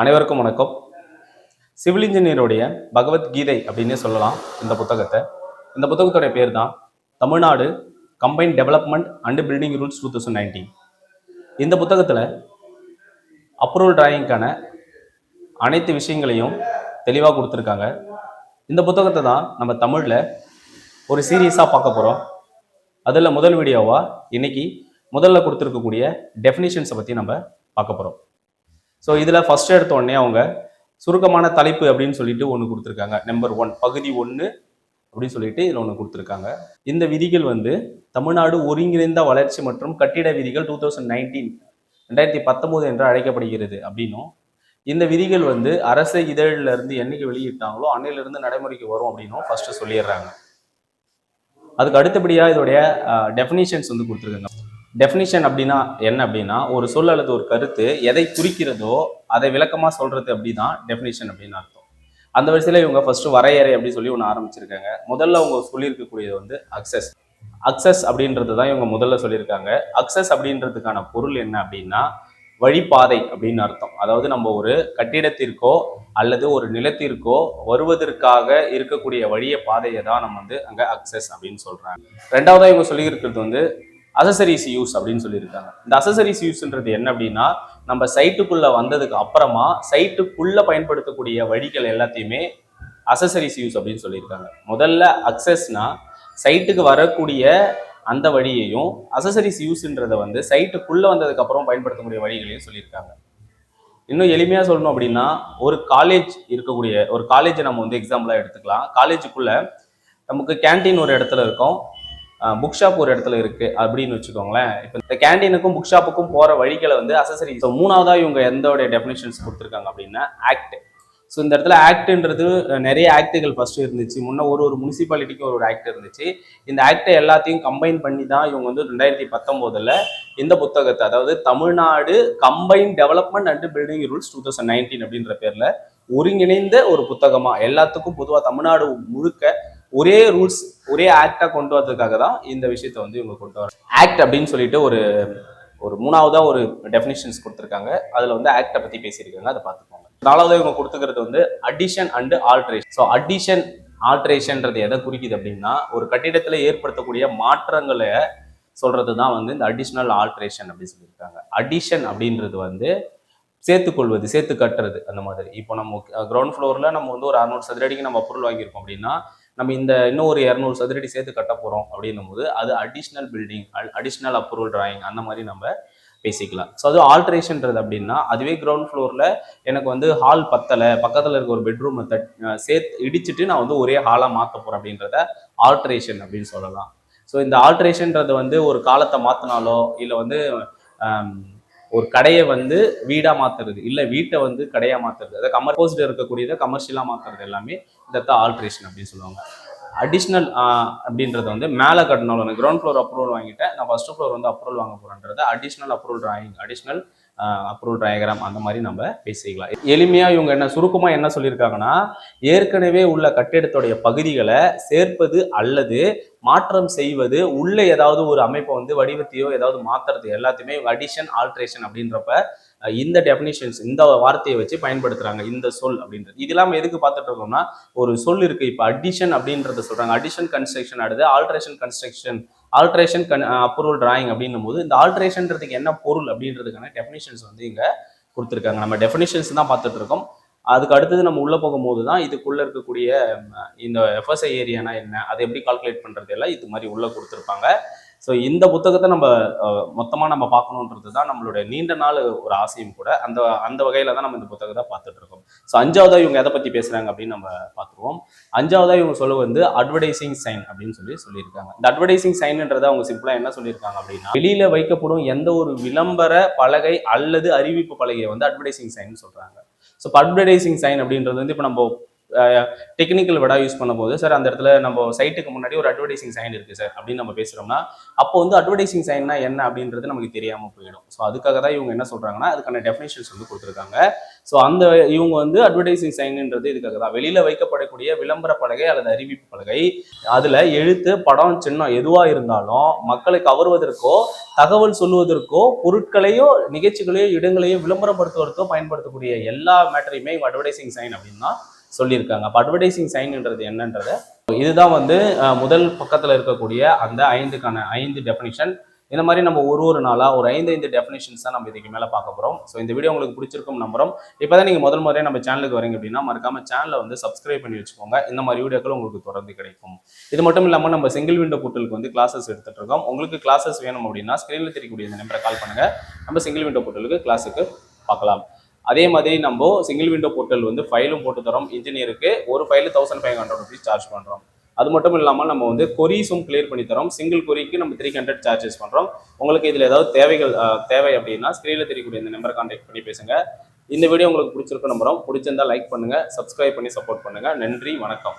அனைவருக்கும் வணக்கம். சிவில் இன்ஜினியருடைய பகவத்கீதை அப்படின்னே சொல்லலாம் இந்த புத்தகத்தை. இந்த புத்தகத்துடைய பேர் தான் Tamil Nadu combine development and building rules two thousand nineteen இந்த புத்தகத்தில் அப்ரூவல் டிராயிங்க்கான அனைத்து விஷயங்களையும் தெளிவாக கொடுத்துருக்காங்க. இந்த புத்தகத்தை தான் நம்ம தமிழில் ஒரு சீரியஸாக பார்க்க போகிறோம் அதில் முதல் வீடியோவாக இன்னைக்கு முதல்ல கொடுத்துருக்கக்கூடிய டெஃபினிஷன்ஸை பற்றி நம்ம பார்க்க போகிறோம் ஸோ இதில் ஃபர்ஸ்ட் எடுத்த உடனே அவங்க சுருக்கமான தலைப்பு அப்படின்னு சொல்லிட்டு ஒன்று கொடுத்துருக்காங்க. நம்பர் ஒன் பகுதி ஒன்று அப்படின்னு சொல்லிட்டு இதில் ஒன்று கொடுத்துருக்காங்க. இந்த விதிகள் வந்து தமிழ்நாடு ஒருங்கிணைந்த வளர்ச்சி மற்றும் கட்டிட விதிகள் டூ தௌசண்ட் நைன்டீன் ரெண்டாயிரத்தி பத்தொம்போது என்று அழைக்கப்படுகிறது அப்படின்னும் இந்த விதிகள் வந்து அரசு இதழிலிருந்து என்னைக்கு வெளியிட்டாங்களோ அன்னையிலிருந்து நடைமுறைக்கு வரும் அப்படின்னும் ஃபஸ்ட்டு சொல்லிடுறாங்க. அதுக்கு அடுத்தபடியாக இதோடைய டெஃபினிஷன்ஸ் வந்து கொடுத்துருக்காங்க. டெஃபினிஷன் அப்படின்னா என்ன அப்படின்னா ஒரு சொல் அல்லது ஒரு கருத்து எதை குறிக்கிறதோ அதை விளக்கமாக சொல்கிறது அப்படிதான் டெஃபினிஷன் அப்படின்னு அர்த்தம். அந்த வரிசையில் இவங்க ஃபஸ்ட்டு வரையறை அப்படின்னு சொல்லி ஒன்று ஆரம்பிச்சிருக்காங்க. முதல்ல அவங்க சொல்லியிருக்கக்கூடியது வந்து அக்சஸ் அக்சஸ் அப்படின்றது தான் இவங்க முதல்ல சொல்லியிருக்காங்க. அக்சஸ் அப்படின்றதுக்கான பொருள் என்ன அப்படின்னா வழிப்பாதை அப்படின்னு அர்த்தம். அதாவது நம்ம ஒரு கட்டிடத்திற்கோ அல்லது ஒரு நிலத்திற்கோ வருவதற்காக இருக்கக்கூடிய வழிய பாதையை தான் நம்ம வந்து அங்கே அக்சஸ் அப்படின்னு சொல்கிறாங்க ரெண்டாவதாக இவங்க சொல்லியிருக்கிறது வந்து அசசரிஸ் யூஸ் அப்படின்னு சொல்லியிருக்காங்க. இந்த அசசரிஸ் யூஸ்ன்றது என்ன அப்படின்னா நம்ம சைட்டுக்குள்ள வந்ததுக்கு அப்புறமா சைட்டுக்குள்ள பயன்படுத்தக்கூடிய வழிகள் எல்லாத்தையுமே அசசரிஸ் யூஸ் அப்படின்னு சொல்லியிருக்காங்க. முதல்ல அக்சஸ்னா சைட்டுக்கு வரக்கூடிய அந்த வழியையும் அசசரிஸ் யூஸ்ன்றதை வந்து சைட்டுக்குள்ளே வந்ததுக்கு அப்புறம் பயன்படுத்தக்கூடிய வழிகளையும் சொல்லியிருக்காங்க. இன்னும் எளிமையாக சொல்லணும் அப்படின்னா ஒரு காலேஜ் இருக்கக்கூடிய ஒரு காலேஜை நம்ம வந்து எக்ஸாம்பிளாக எடுத்துக்கலாம். காலேஜுக்குள்ளே நமக்கு கேண்டீன் ஒரு இடத்துல இருக்கும். புக் ஷாப் ஒரு இடத்துல இருக்கு அப்படின்னு வச்சுக்கோங்களேன். இப்போ இந்த கேண்டீனுக்கும் புக் ஷாப்புக்கும் போற வழிகளை வந்து அசசரி ஸோ மூணாவதா இவங்க எந்தோடைய டெஃபினேஷன்ஸ் கொடுத்துருக்காங்க அப்படின்னா ஆக்ட் ஸோ இந்த இடத்துல ஆக்ட்ன்றது நிறைய ஆக்டுகள் ஃபர்ஸ்ட் இருந்துச்சு. முன்ன ஒரு ஒரு முனிசிபாலிட்டிக்கும் ஒரு ஒரு ஆக்ட் இருந்துச்சு. இந்த ஆக்டை எல்லாத்தையும் கம்பைன் பண்ணி தான் இவங்க வந்து ரெண்டாயிரத்தி பத்தொம்போதுல இந்த புத்தகத்தை அதாவது Tamil Nadu combine development and building rules two thousand nineteen அப்படின்ற பேர்ல ஒருங்கிணைந்த ஒரு புத்தகமா எல்லாத்துக்கும் பொதுவாக தமிழ்நாடு முழுக்க ஒரே ரூல்ஸ் ஒரே ஆக்டா கொண்டு வரதுக்காக தான் இந்த விஷயத்த வந்து இவங்க கொண்டு வர ஆக்ட் அப்படின்னு சொல்லிட்டு ஒரு ஒரு மூணாவதா ஒரு டெஃபினிஷன்ஸ் கொடுத்துருக்காங்க. அதுல வந்து ஆக்டை பத்தி பேசியிருக்காங்க. அதை பார்த்துக்கோங்க. நாலாவது இவங்க கொடுத்துக்கிறது வந்து addition and alteration so addition ஆல்ட்ரேஷன்ன்றது எதை குறிக்குது அப்படின்னா ஒரு கட்டிடத்துல ஏற்படுத்தக்கூடிய மாற்றங்களை சொல்றது தான் வந்து இந்த அடிஷ்னல் ஆல்ட்ரேஷன் அப்படின்னு சொல்லியிருக்காங்க. அடிஷன் அப்படின்றது வந்து சேர்த்துக்கொள்வது சேர்த்து கட்டுறது அந்த மாதிரி. இப்போ நம்ம கிரவுண்ட் ஃப்ளோரில் நம்ம வந்து ஒரு அறுநூறு சதுரடிக்கு நம்ம பொருள் வாங்கியிருக்கோம் அப்படின்னா நம்ம இந்த இன்னும் ஒரு இரநூறு சதுரடி சேர்த்து கட்ட போகிறோம் அப்படின்னும் போது அது additional building additional approval drawing அந்த மாதிரி நம்ம பேசிக்கலாம். ஸோ அது ஆல்ட்ரேஷன்றது அப்படின்னா அதுவே கிரவுண்ட் ஃப்ளோரில் எனக்கு வந்து ஹால் பத்தலை பக்கத்தில் இருக்க ஒரு பெட்ரூமை தட் சேர்த்து இடிச்சிட்டு நான் வந்து ஒரே ஹாலாக மாற்ற போகிறேன் அப்படின்றத ஆல்ட்ரேஷன் அப்படின்னு சொல்லலாம். ஸோ இந்த ஆல்ட்ரேஷன்றது வந்து ஒரு காலத்தை மாற்றினாலோ இல்லை வந்து ஒரு கடையை வந்து வீடா மாத்துறது இல்ல வீட்டை வந்து கடையா மாத்துறது. அதாவது கமர்போஸ்ட் இருக்கக்கூடியதை கமர்ஷியலா மாத்துறது எல்லாமே இந்த ஆல்ட்ரேஷன் அப்படின்னு சொல்லுவாங்க. அடிஷ்னல் அப்படின்றது வந்து மேலே கட்டணும். கிரவுண்ட் ஃப்ளோர் அப்ரூவல் வாங்கிட்டேன். நான் ஃபர்ஸ்ட் ஃப்ளோர் வந்து அப்ரூவல் வாங்க போகிறேன்றது additional approval drawing additional approval diagram அந்த மாதிரி நம்ம பேசிக்கலாம். எளிமையாக இவங்க என்ன சுருக்கமாக என்ன சொல்லியிருக்காங்கன்னா ஏற்கனவே உள்ள கட்டிடத்துடைய பகுதிகளை சேர்ப்பது அல்லது மாற்றம் செய்வது உள்ள ஏதாவது ஒரு அமைப்பை வந்து வடிவத்தையோ ஏதாவது மாத்துறது எல்லாத்தையுமே அடிஷன் ஆல்ட்ரேஷன் அப்படின்றப்ப இந்த டெஃபினிஷன்ஸ் இந்த வார்த்தையை வச்சு பயன்படுத்துறாங்க இந்த சொல் அப்படின்றது. இது இல்லாமல் எதுக்கு பார்த்துட்டு இருக்கோம்னா ஒரு சொல் இருக்கு இப்போ அடிஷன் அப்படின்றத சொல்றாங்க. அடிஷன் கன்ஸ்ட்ரக்ஷன் அடுத்து ஆல்ட்ரேஷன் கன்ஸ்ட்ரக்ஷன் ஆல்ட்ரேஷன் கன் அப்ரூவல் டிராயிங் அப்படின்னும் போது இந்த ஆல்ட்ரேஷன்றதுக்கு என்ன பொருள் அப்படின்றதுக்கான டெஃபினிஷன்ஸ் வந்து இங்கே கொடுத்துருக்காங்க. நம்ம டெஃபினிஷன்ஸ் தான் பார்த்துட்டு இருக்கோம். அதுக்கு அடுத்தது நம்ம உள்ளே போகும்போது தான் இதுக்குள்ளே இருக்கக்கூடிய இந்த எஃப்எஸ்ஐ ஏரியானா என்ன அதை எப்படி கால்குலேட் பண்ணுறது எல்லாம் இது மாதிரி உள்ளே கொடுத்துருப்பாங்க. ஸோ இந்த புத்தகத்தை நம்ம மொத்தமாக நம்ம பார்க்கணுன்றது தான் நம்மளுடைய நீண்ட நாள் ஒரு ஆசையும் கூட. அந்த அந்த வகையில் தான் நம்ம இந்த புத்தகத்தை பார்த்துட்டு இருக்கோம். ஸோ அஞ்சாவதாக இவங்க எதை பற்றி பேசுகிறாங்க அப்படின்னு நம்ம பார்த்துருவோம். அஞ்சாவதாக இவங்க சொல்ல வந்து அட்வர்டைசிங் சைன் அப்படின்னு சொல்லி சொல்லியிருக்காங்க. இந்த அட்வர்டைசிங் சைன்ன்றதை அவங்க சிம்பிளாக என்ன சொல்லியிருக்காங்க அப்படின்னா வெளியில் வைக்கப்படும் எந்த ஒரு விளம்பர பலகை அல்லது அறிவிப்பு பலகையை வந்து அட்வர்டைசிங் சைன் சொல்கிறாங்க ஸோ அட்வர்டைசிங் சைன் அப்படின்றது வந்து இப்போ நம்ம டெக்னிக்கல் விடா யூஸ் பண்ணும்போது சார் அந்த இடத்துல நம்ம சைட்டுக்கு முன்னாடி ஒரு அட்வர்டைசிங் சைன் இருக்கு சார் அப்படின்னு நம்ம பேசுகிறோம்னா அப்போ வந்து அட்வர்டைசிங் சைன்னா என்ன அப்படின்றது நமக்கு தெரியாமல் போயிடும். ஸோ அதுக்காக தான் இவங்க என்ன சொல்கிறாங்கன்னா அதுக்கான டெஃபினேஷன்ஸ் வந்து கொடுத்துருக்காங்க. ஸோ அந்த இவங்க வந்து அட்வர்டைசிங் சைன்ன்றது இதுக்காக தான். வெளியில் வைக்கப்படக்கூடிய விளம்பர பலகை அல்லது அறிவிப்பு பலகை அதில் எழுத்து படம் சின்னம் எதுவாக இருந்தாலும் மக்களை கவர்வதற்கோ தகவல் சொல்லுவதற்கோ பொருட்களையோ நிகழ்ச்சிகளையோ இடங்களையோ விளம்பரப்படுத்துவதற்கோ பயன்படுத்தக்கூடிய எல்லா மேட்டரையுமே இவங்க அட்வர்டைசிங் சைன் அப்படின்னா சொல்லியிருக்காங்க. அப்போ அட்வர்டைசிங் சைன்ன்றது என்னன்றத இதுதான் வந்து முதல் பக்கத்தில் இருக்கக்கூடிய அந்த ஐந்துக்கான ஐந்து டெஃபினிஷன் இந்த மாதிரி நம்ம ஒரு ஒரு நாளாக ஒரு ஐந்து ஐந்து டெஃபினிஷன்ஸ் தான் நம்ம இதுக்கு மேலே பார்க்க போகிறோம் ஸோ இந்த வீடியோ உங்களுக்கு பிடிச்சிருக்கும் நம்புறோம். இப்போதான் நீங்கள் முதல் முறையாக நம்ம சேனலுக்கு வரீங்க அப்படின்னா மறக்காம சேனலை வந்து சப்ஸ்கிரைப் பண்ணி வச்சுக்கோங்க. இந்த மாதிரி வீடியோக்கள் உங்களுக்கு தொடர்ந்து கிடைக்கும். இது மட்டும் இல்லாமல் நம்ம சிங்கிள் விண்டோ போர்ட்டலுக்கு வந்து கிளாஸஸ் எடுத்துகிட்டு இருக்கோம். உங்களுக்கு கிளாஸஸ் வேணும் அப்படின்னா ஸ்க்ரீனில் தெரியக்கூடிய இந்த நம்பரை கால் பண்ணுங்கள் நம்ம சிங்கிள் விண்டோ போர்ட்டலுக்கு கிளாஸுக்கு பார்க்கலாம். அதே மாதிரி நம்ம சிங்கிள் விண்டோ போர்ட்டல் வந்து ஃபைலும் போட்டு தரோம் இன்ஜினியருக்கு ஒரு file thousand five hundred rupees charge பண்ணுறோம் அது மட்டும் இல்லாமல் நம்ம வந்து கொரிஸும் கிளியர் பண்ணி தரோம் சிங்கிள் கொரிக்கு நம்ம த்ரீ ஹண்ட்ரட் சார்ஜஸ் பண்ணுறோம் உங்களுக்கு இதில் ஏதாவது தேவைகள் தேவை அப்படின்னா ஸ்க்ரீனில் தெரியக்கூடிய இந்த நம்பரை கான்டாக்ட் பண்ணி பேசுங்க. இந்த வீடியோ உங்களுக்கு பிடிச்சிருக்க நம்புறோம். பிடிச்சிருந்தா லைக் பண்ணுங்கள் சப்ஸ்கிரைப் பண்ணி சப்போர்ட் பண்ணுங்கள் நன்றி வணக்கம்.